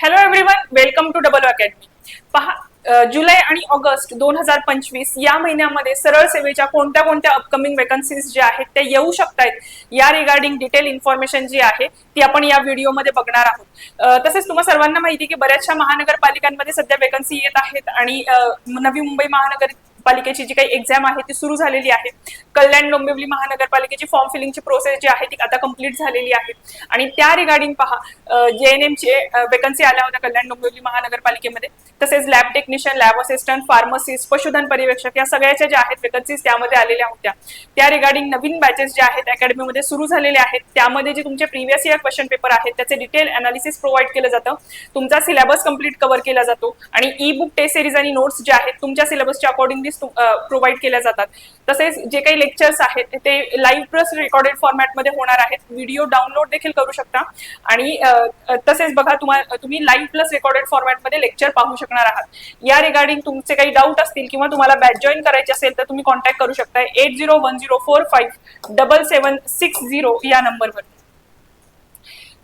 Hello everyone welcome to double academy पहा जुलै आणि ऑगस्ट दोन हजार पंचवीस या महिन्यामध्ये सरळ सेवेच्या कोणत्या कोणत्या अपकमिंग वेकन्सीज ज्या आहेत त्या येऊ शकतायत या रिगार्डिंग डिटेल इन्फॉर्मेशन जी आहे ती आपण या व्हिडिओमध्ये बघणार आहोत. तसेच तुम्हाला सर्वांना माहिती की बऱ्याचशा महानगरपालिकांमध्ये सध्या वेकन्सी येत आहेत आणि नवी मुंबई महानगर पालिकेची जी काही एक्झाम आहे ती सुरू झालेली आहे. कल्याण डोंबिवली महानगरपालिकेची फॉर्म फिलिंगची प्रोसेस जी आहे ती आता कंप्लीट झालेली आहे. आणि त्या रिगार्डिंग पहा जे एन एमचे वेकन्सी आल्या होत्या कल्याण डोंबिवली महानगरपालिकेमध्ये. तसेच lab technician lab assistant pharmacist पशुधन पर्यवेक्षक या सगळ्याच्या ज्या आहेत वेकन्सीज त्यामध्ये आलेल्या होत्या. त्या रिगार्डिंग नवीन बॅचेस ज्या आहेत अकॅडमीमध्ये सुरू झालेले आहेत. त्यामध्ये जे तुमचे प्रिव्हियस इयर क्वेश्चन पेपर आहेत त्याचे डिटेल अनालिसिस प्रोव्हाइड केलं जातं. तुमचा सिलेबस कंप्लीट कव्हर केला जातो. आणि ई बुक टेस्ट सिरीज आणि नोट्स जे आहेत तुमच्या सिलेबसच्या अकॉर्डिंगली प्रोव्हाइड केल्या जातात. तसेच जे काही लेक्चर्स आहेत ते लाईव्ह प्लस रेकॉर्डेड फॉर्मॅटमध्ये होणार आहेत. व्हिडिओ डाउनलोड देखील करू शकता. आणि तसेच बघा तुम्हाला तुम्ही लाईव्ह प्लस रेकॉर्डेड फॉर्मॅटमध्ये लेक्चर पाहू शकणार आहात. या रिगार्डिंग तुमचे काही डाऊट असतील किंवा तुम्हाला बॅच जॉईन करायचे असेल तर तुम्ही कॉन्टॅक्ट करू शकता. Eight zero one zero four five double seven six zero या नंबरवर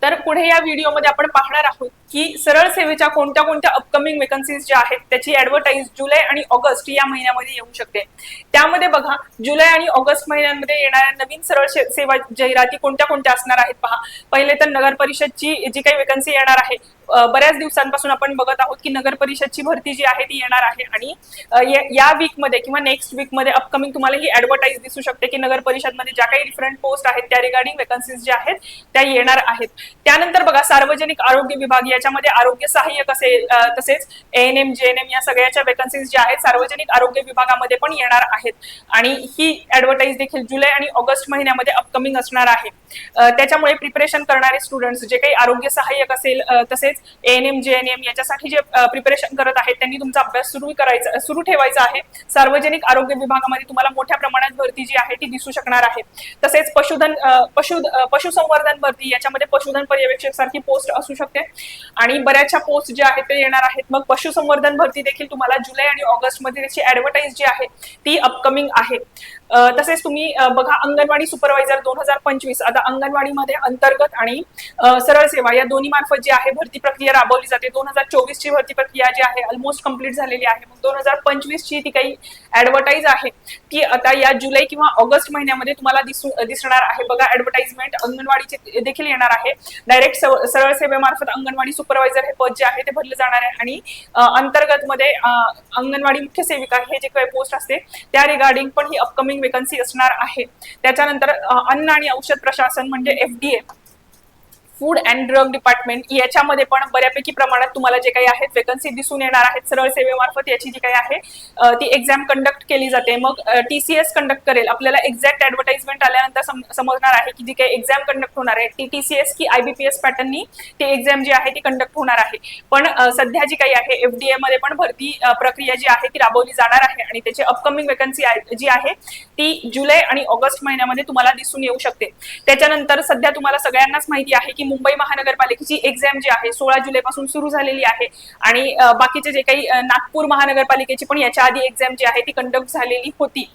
तर पुढे या व्हिडिओमध्ये आपण पाहणार आहोत की सरळ सेवेच्या कोणत्या कोणत्या अपकमिंग वेकन्सीज ज्या आहेत त्याची ऍडव्हर्टाईज जुलै आणि ऑगस्ट या महिन्यामध्ये येऊ शकते. त्यामध्ये बघा जुलै आणि ऑगस्ट महिन्यांमध्ये येणाऱ्या नवीन सरळ सेवा जाहिराती कोणत्या कोणत्या असणार आहेत पहा. पहिले तर नगर परिषदची जी काही वेकन्सी येणार आहे बऱ्याच दिवसांपासून आपण बघत आहोत की नगर परिषदची भरती जी आहे ती येणार आहे आणि या- वीकमध्ये किंवा नेक्स्ट वीकमध्ये अपकमिंग तुम्हाला ही ऍडव्हर्टाईज दिसू शकते की नगर परिषदमध्ये ज्या काही डिफरंट पोस्ट आहेत त्या रिगार्डिंग वेकन्सीज ज्या आहेत त्या येणार आहेत. त्यानंतर बघा सार्वजनिक आरोग्य विभाग याच्यामध्ये आरोग्य सहाय्यक असेल तसेच N M J N M या सगळ्याच्या वेकन्सीज ज्या आहेत सार्वजनिक आरोग्य विभागामध्ये पण येणार आहेत. आणि ही ऍडव्हर्टाईज देखील जुलै आणि ऑगस्ट महिन्यामध्ये अपकमिंग असणार आहे. त्याच्यामुळे प्रिपरेशन करणारे स्टुडंट्स जे काही आरोग्य सहाय्यक असेल तसेच तसेच ANM JNM J N M याच्यासाठी जे प्रिपरेशन करत आहेत त्यांनी तुमचा अभ्यास सुरू करायचा सुरू ठेवायचा आहे. सार्वजनिक आरोग्य विभागामध्ये तुम्हाला मोठ्या प्रमाणात भरती जी आहे ती दिसू शकणार आहे. तसेच पशुधन पशु पशुसंवर्धन भरती याच्यामध्ये पशुधन पर्यवेक्षक सारखी पोस्ट असू शकते. आणि बऱ्याचशा पोस्ट ज्या आहेत ते येणार आहेत. मग पशुसंवर्धन भरती देखील तुम्हाला जुलै आणि ऑगस्टमध्ये त्याची ऍडव्हर्टाईज जी आहे ती अपकमिंग आहे. तसेच तुम्ही बघा अंगणवाडी सुपरवायझर दोन हजार पंचवीस. आता अंगणवाडीमध्ये अंतर्गत आणि सरळ सेवा या दोन्ही मार्फत जी आहे भरती प्रक्रिया राबवली जाते. दोन हजार चोवीस ची भरती प्रक्रिया जी आहे ऑलमोस्ट कंप्लीट झालेली आहे. मग दोन हजार पंचवीस ची ती काही ऍडव्हर्टाईज आहे की आता या जुलै किंवा ऑगस्ट महिन्यामध्ये तुम्हाला दिसू दिसणार आहे. बघा ऍडव्हर्टाइजमेंट अंगणवाडीचे देखील येणार आहे. डायरेक्ट सरळ सेवेमार्फत अंगणवाडी सुपरवायझर हे पद जे आहे ते भरले जाणार आहे. आणि अंतर्गत मध्ये अंगणवाडी मुख्य सेविका हे जे काही पोस्ट असते त्या रिगार्डिंग पण ही अपकमिंग वेकन्सी असणार आहे. त्याच्यानंतर अन्न आणि औषध प्रशासन म्हणजे FDA food and drug department याच्यामध्ये पण बऱ्यापैकी प्रमाणात तुम्हाला जे काही आहेत वेकन्सी दिसून येणार आहेत सरळ सेवेमार्फत याची जी काही आहे ती एक्झाम कंडक्ट केली जाते. मग टीसीएस कंडक्ट करेल. आपल्याला एक्झॅक्ट ऍडव्हर्टाइजमेंट आल्यानंतर समजणार आहे की जी काही एक्झाम कंडक्ट होणार आहे. ती टीसीएस की आयबीपीएस पॅटर्ननी ती एक्झाम जी आहे ती कंडक्ट होणार आहे. पण सध्या जी काही आहे एफडीए मध्ये पण भरती प्रक्रिया जी आहे ती राबवली जाणार आहे आणि त्याची अपकमिंग वेकन्सी जी आहे ती जुलै आणि ऑगस्ट महिन्यामध्ये तुम्हाला दिसून येऊ शकते. त्याच्यानंतर सध्या तुम्हाला सगळ्यांनाच माहिती आहे की मुंबई महानगरपालिकेची एक्झाम जी आहे सोळा जुलैपासून सुरू झालेली आहे. आणि बाकीचे जे काही नागपूर महानगरपालिकेची पण याच्या आधी एक्झाम जी आहे ती कंडक्ट झालेली होती.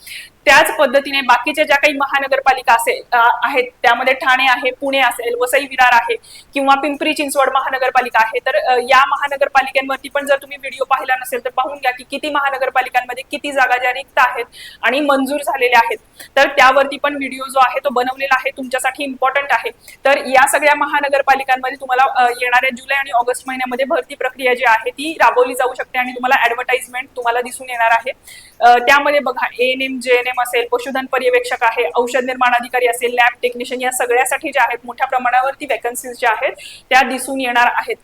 त्याच पद्धतीने बाकीच्या ज्या काही महानगरपालिका असेल आहेत त्यामध्ये ठाणे आहे पुणे असेल वसई विरार आहे किंवा पिंपरी चिंचवड महानगरपालिका आहे तर या महानगरपालिकांवरती पण जर तुम्ही व्हिडिओ पाहिला नसेल तर पाहून घ्या की किती महानगरपालिकांमध्ये किती जागा ज्या रिक्त आहेत आणि मंजूर झालेल्या आहेत. तर त्यावरती पण व्हिडिओ जो आहे तो बनवलेला आहे तुमच्यासाठी इम्पॉर्टंट आहे. तर या सगळ्या महानगरपालिकांमध्ये तुम्हाला येणाऱ्या जुलै आणि ऑगस्ट महिन्यामध्ये भरती प्रक्रिया जी आहे ती राबवली जाऊ शकते आणि तुम्हाला ऍडव्हर्टाइजमेंट तुम्हाला दिसून येणार आहे. त्यामध्ये बघा N M J N M असेल पशुधन पर्यवेक्षक आहे औषध निर्माण अधिकारी असेल लॅब टेक्निशियन या सगळ्यासाठी ज्या आहेत मोठ्या प्रमाणावरती वॅकन्सीज ज्या आहेत त्या दिसून येणार आहेत.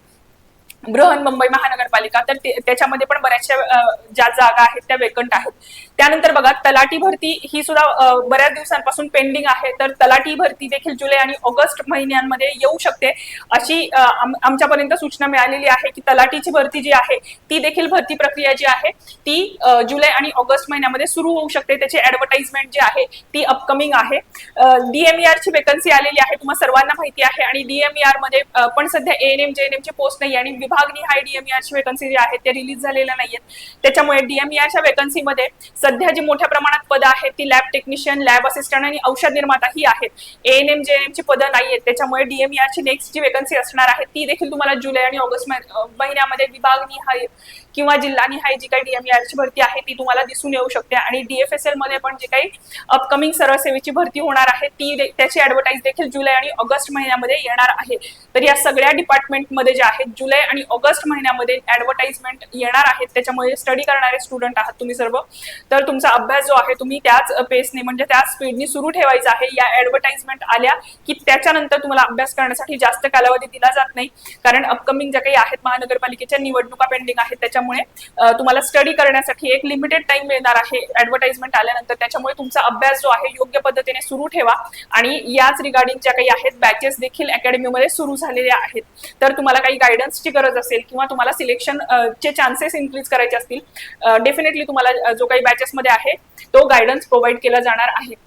बृहन मुंबई महानगरपालिका तर ते- त्याच्यामध्ये पण बऱ्याचशा ज्या जागा आहेत त्या वेकंट आहेत. त्यानंतर बघा तलाठी भरती ही सुद्धा बऱ्याच दिवसांपासून पेंडिंग आहे. तर तलाठी भरती देखील जुलै आणि ऑगस्ट महिन्यांमध्ये येऊ शकते. अशी आमच्यापर्यंत सूचना मिळालेली आहे की तलाठीची भरती जी आहे ती देखील भरती प्रक्रिया जी आहे ती जुलै आणि ऑगस्ट महिन्यामध्ये सुरू होऊ शकते. त्याची ऍडव्हर्टाइजमेंट जी आहे ती अपकमिंग आहे. डीएमईआर ची वेकन्सी आलेली आहे. तुम्हाला सर्वांना माहिती आहे आणि डीएमईआरमध्ये पण सध्या एएनएम जेएनएम ची पोस्ट नाही आणि विभागनिहाय डीएमईआरची वेकन्सी जी आहेत त्या रिलीज झालेल्या नाहीयेत त्याच्यामुळे डीएमईआरच्या वेकन्सीमध्ये सध्या जी मोठ्या प्रमाणात पदं आहेत ती लॅब टेक्निशियन लॅब असिस्टंट आणि औषध निर्माता ही आहेत एएनएम जे ची पदं नाही आहेत त्याच्यामुळे डीएमआरची नेक्स्ट जी वेकन्सी असणार आहे ती देखील तुम्हाला जुलै आणि ऑगस्ट महि- अं, महिन्यामध्ये विभागनिहाय किंवा जिल्हानिहाय जी काही डीएमआरची भरती आहे ती तुम्हाला दिसून येऊ शकते. आणि डीएफएसएलमध्ये पण जे काही अपकमिंग सरळसेवेची भरती होणार आहे ती त्याची ऍडव्हर्टाईज देखील जुलै आणि ऑगस्ट महिन्यामध्ये येणार आहे. तर या सगळ्या डिपार्टमेंटमध्ये जे आहेत जुलै आणि ऑगस्ट महिन्यामध्ये ऍडव्हर्टाइजमेंट येणार आहेत. त्याच्यामुळे स्टडी करणारे स्टुडंट आहात तुम्ही सर्व. तर तर तुमचा अभ्यास जो आहे तुम्ही त्याच पेसने म्हणजे त्याच स्पीडने सुरू ठेवायचा आहे. या ऍडव्हर्टाइजमेंट आल्या की त्याच्यानंतर तुम्हाला अभ्यास करण्यासाठी जास्त कालावधी दिला जात नाही. कारण अपकमिंग ज्या काही आहेत महानगरपालिकेच्या निवडणुका पेंडिंग आहेत त्याच्यामुळे तुम्हाला स्टडी करण्यासाठी एक लिमिटेड टाइम मिळणार आहे. ऍडव्हर्टाइजमेंट आल्यानंतर त्याच्यामुळे तुमचा अभ्यास जो आहे योग्य पद्धतीने सुरू ठेवा. आणि याच रिगार्डिंग ज्या काही आहेत बॅचेस देखील अकॅडमीमध्ये सुरू झालेल्या आहेत. तर तुम्हाला काही गायडन्सची गरज असेल किंवा तुम्हाला सिलेक्शन चे चान्सेस इन्क्रीज करायचे असतील डेफिनेटली तुम्हाला जो काही बॅचेस बॅचेसमध्ये आहे. तो गायडन्स प्रोव्हाइड केला जाणार आहे.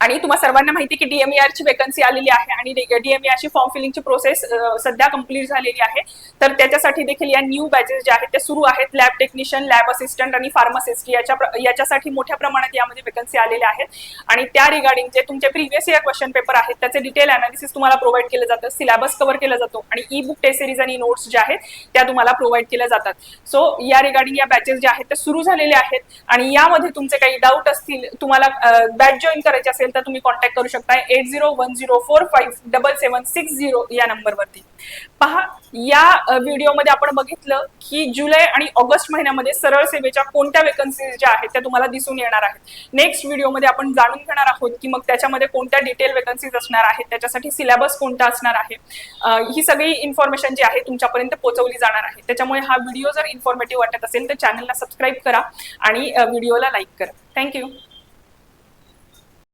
आणि तुम्हाला सर्वांना माहिती की DMER ची वेकन्सी आलेली आहे आणि DMER ची फॉर्म फिलिंगची प्रोसेस सध्या कंप्लीट झालेली आहे. तर त्याच्यासाठी देखील या न्यू बॅचेस ज्या आहेत त्या सुरू आहेत. लॅब टेक्निशियन लॅब असिस्टंट आणि फार्मासिस्ट याच्या याच्यासाठी मोठ्या प्रमाणात यामध्ये वेकन्सी आलेल्या आहेत. आणि त्या रिगार्डिंग जे तुमचे प्रिव्हियस इयर क्वेश्चन पेपर आहेत त्याचे डिटेल अनालिसिस तुम्हाला प्रोव्हाइड केलं जातं. सिलेबस कव्हर केला जातो. आणि ई बुक टेस्ट सिरीज आणि नोट्स ज्या आहेत त्या तुम्हाला प्रोव्हाइड केल्या जातात. सो या रिगार्डिंग या बॅचेस ज्या आहेत त्या सुरू झालेल्या आहेत. आणि यामध्ये तुमचे काही डाऊट असतील तुम्हाला बॅच जॉईन करायचे असेल तर तुम्ही कॉन्टॅक्ट करू शकता eight zero one zero four five double seven six zero या नंबरवरती पहा या व्हिडिओमध्ये आपण बघितलं की जुलै आणि ऑगस्ट महिन्यामध्ये सरळ सेवेच्या कोणत्या वेकन्सीज ज्या आहेत त्या तुम्हाला दिसून येणार आहेत. नेक्स्ट व्हिडिओमध्ये आपण जाणून घेणार आहोत की मग त्याच्यामध्ये कोणत्या डिटेल वेकन्सीज असणार आहेत त्याच्यासाठी सिलेबस कोणता असणार आहे. ही सगळी इन्फॉर्मेशन जी आहे तुमच्यापर्यंत पोहोचवली जाणार आहे. त्याच्यामुळे हा व्हिडिओ जर इन्फॉर्मेटिव्ह वाटत असेल तर चॅनलला सबस्क्राईब करा आणि व्हिडिओला लाईक करा. थँक्यू